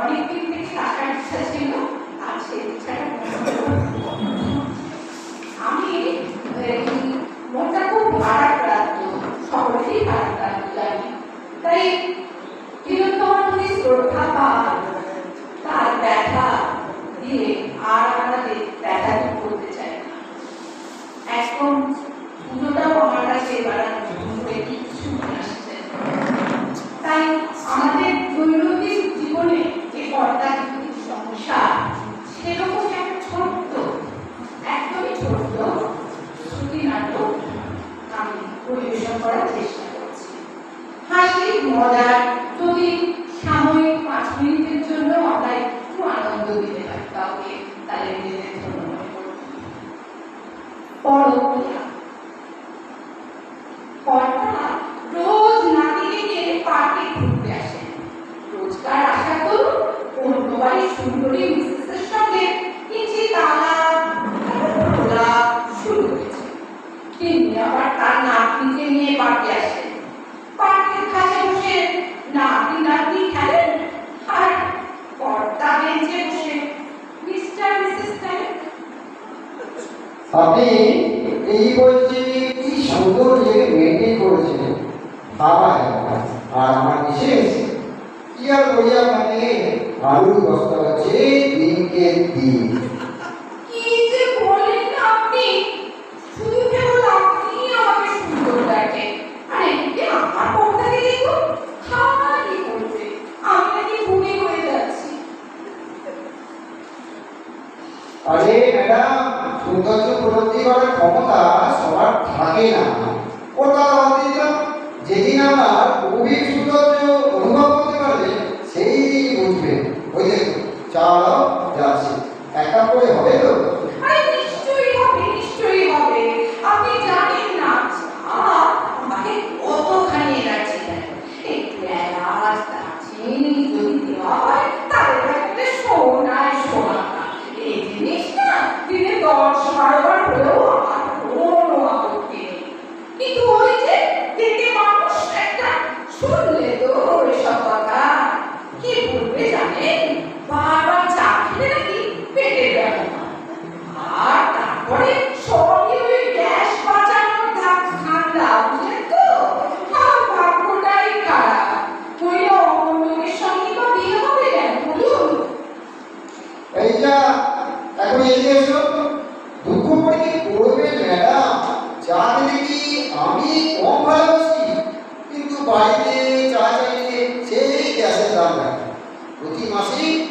অনেকদিন থেকে আসার ইচ্ছা ছিল আর সেই আমি করার চেষ্টা করছি। মজার তুমি সাময়িক পাঁচ মিনিটের জন্য আমরা একটু আনন্দ দিতে পারি কাউকে তাহলে নিজেদের জন্য পরক্রিয়া আপনি এই বইটি কি সুন্দর যে মেনটেন করেছিলেন। বাবা আর আমার বিশেষ কি আর বলি আপনাকে মানে? আলু বস্তা হচ্ছে দিনকে দিন। কোথাও যেদিন আমরা খুবই সুন্দর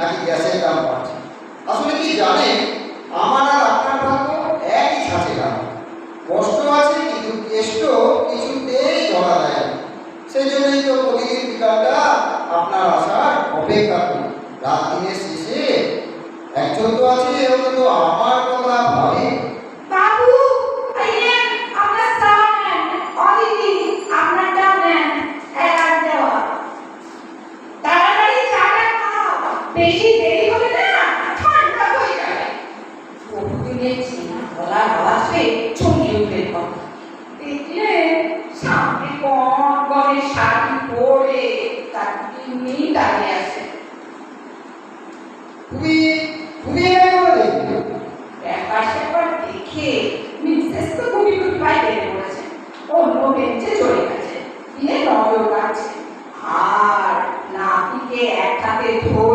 নাকি গ্যাসের দাম বাড়ছে? আসলে কি জানে আমার আর আপনার ভাগ্য একই ছাঁচে দাম কষ্ট আছে, কিন্তু কেষ্ট কিছুতেই ধরা দেয় সেই জন্যই তো প্রতিদিন বিকালটা আপনার আসার অপেক্ষা করি। রাত দিনের শেষে একজন তো আছে তো আমার কথা ভাবে। বেশি দেরি হলে না। ঠান্ডা হয়ে যাবে। বহুদিনের চেনা গলা গলাতে ছড়িয়ে উঠবে কথা দেখলে সামনে কম গলে শাড়ি পরে তার তিনি দাঁড়িয়ে আছে। তুমি তুমি ব্যাপার স্যাপার দেখে মিসেস তো গুটি গুটি পাই বের করেছে অন্য বেঞ্চে চলে গেছে। দিয়ে নজর আছে আর নাতিকে একটাতে ধরে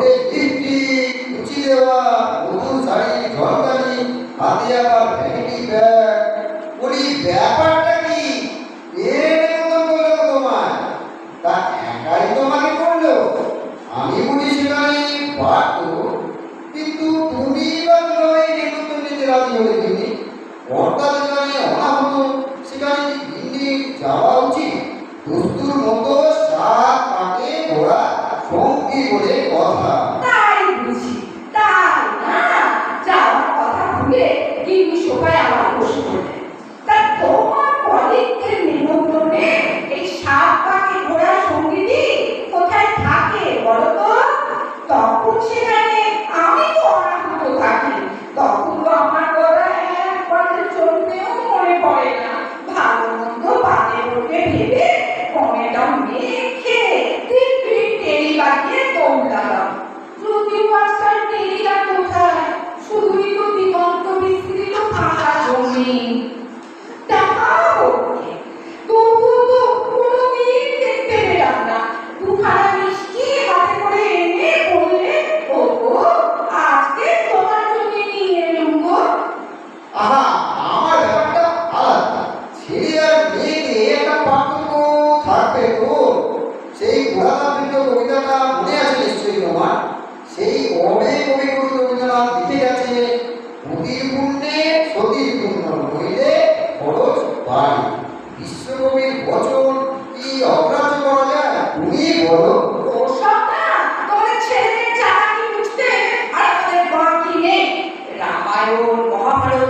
ঠোঁটে লিপটি কুচি নতুন শাড়ি ঝলকানি হাতে আবার ভ্যানিটি ব্যাগ। বলি, ব্যাপারটা কি? তোমার তা একাই তোমাকে করল। আমি বুঝি সেখানে পারত কিন্তু তুমি বা কীভাবে নেতৃত্ব নিতে রাজি হলে তিনি কর্তা সেখানে অনাহত, সেখানে যাওয়া আমরা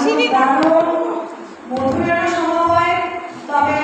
আসেনি। মধুমেলা সময় তবে